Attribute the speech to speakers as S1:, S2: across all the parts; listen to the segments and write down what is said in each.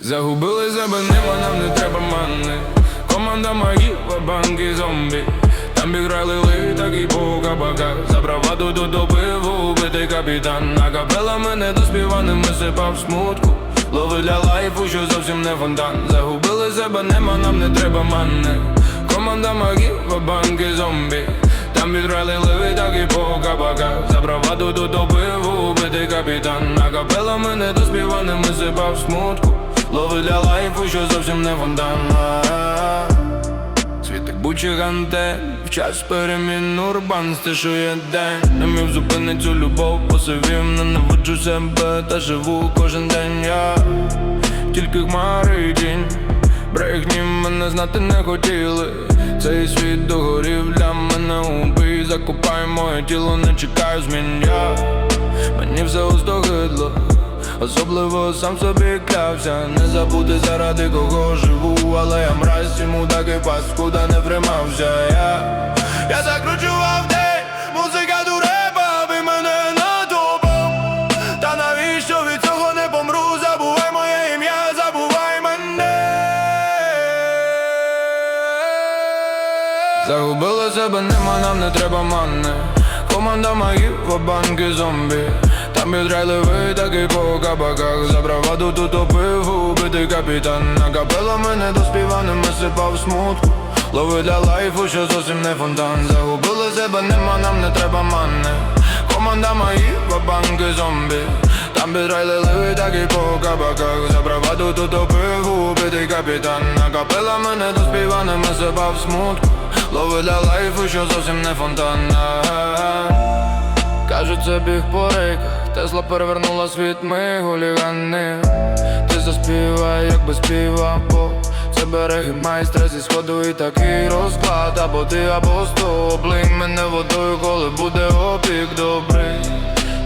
S1: Загубили себе нам не треба мани Команда магів, банки зомбі Там біграли ли, так і по кабаках За браваду до добиву, убитий капітан. На капела мене доспіваним сипав смутку. Лови для лайфу, що зовсім не фонтан. Загубили себе нема, нам не треба мани Команда магів, банки зомбі. Там відрали ливи, так і по кабаках За браваду до добиву, убитий капітан. На капела мене доспіваним сипав смутку. Лови для лайфу, що зовсім не фонтан Антен В час перемін урбан стишує день. Не міг зупинити цю любов Посивів, ненавиджу себе Та живу кожен день. Я Тільки хмари тінь Брехні мене знати не хотіли. Цей світ догорів для мене. Убий Закопай моє тіло, не чекаю змін. Я Мені все остогидло Особливо сам собі клявся. Не забути заради кого живу. Але я мразь цьому так і паскуда не тримався. Я, я закручував день, музика дуреба, ви мене надобав Та навіщо від цього не помру? Забувай моє ім'я, забувай мене. Загубили себе, нема, нам не треба мани Команда магів, банки зомбі Там відрайли ви, так і по кабаках. За браваду тут опив, убитий капітан. На капела мене доспіваним сипав смутку. Лови для лайфу, що зовсім не фонтан. Загубили себе, нема, нам не треба мани Команда магів, банки зомбі. Там підрайли ливи, так по кабаках. За браваду тут опив, убитий капітан. На капела мене доспіваним сипав смутку. Лови для лайфу, що зовсім не фонтан. Кажуть, це біг по рейках Тесла перевернула світ, ми гулігани Ти заспівай, як би співав Бог Це береги майстра зі сходу і такий розклад. Або ти, або сто мене водою, коли буде опік добрий.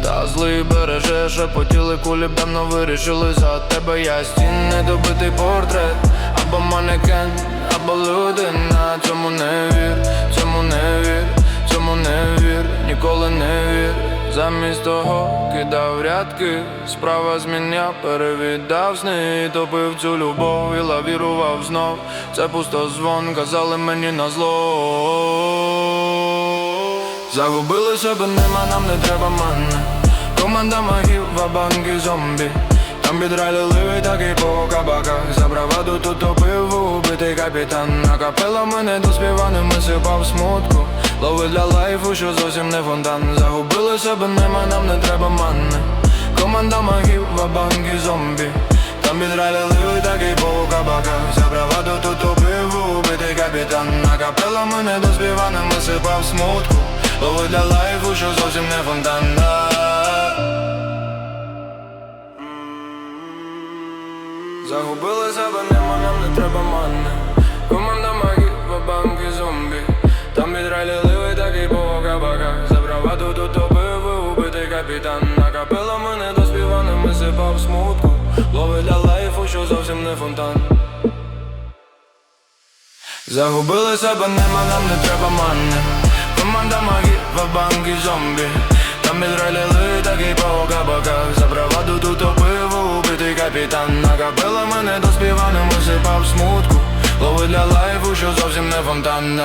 S1: Та злий береже, шепотіли кулі б давно вирішили. За тебе я стін недобитий портрет. Або манекен, або людина Цьому не Замість того кидав рядки, справа зміняв, перевіддав сни Топив цю любов і лавірував знов. Це пусто звон, казали мені на зло. Загубили себе, нема, нам не треба манна Команда магів, банки зомбі. Там підрали ливи, так і по кабаках. За браваду тут топив, убитий капітан. На капела мене доспіваним сипав смутку Лови для лайфу, що зовсім не фонтан. Загубили себе, нема, нам не треба манни Команда магів, банки зомбі. Там підрали ливи, так і по кабаках. За браваду тут топив, убитий капітан. На капела мене доспіваним сипав смутку. Лови для лайфу, що зовсім не фонтан. Загубили себе, нема, нам не треба манни Команда магів, Там відралі так і по кабаках. За браваду тут топив, убитий капітан. На капела мене доспіваним сипав смутку. Лови для лайфу, що зовсім не фонтан. Загубили себе, нема, нам не треба манни. Команда магів, банки зомбі. Там відралили такі по кабаках. За браваду тут топив, убитий капітан. На капела мене доспіваним сипав смутку. Лови для лайфу, що зовсім не фонтан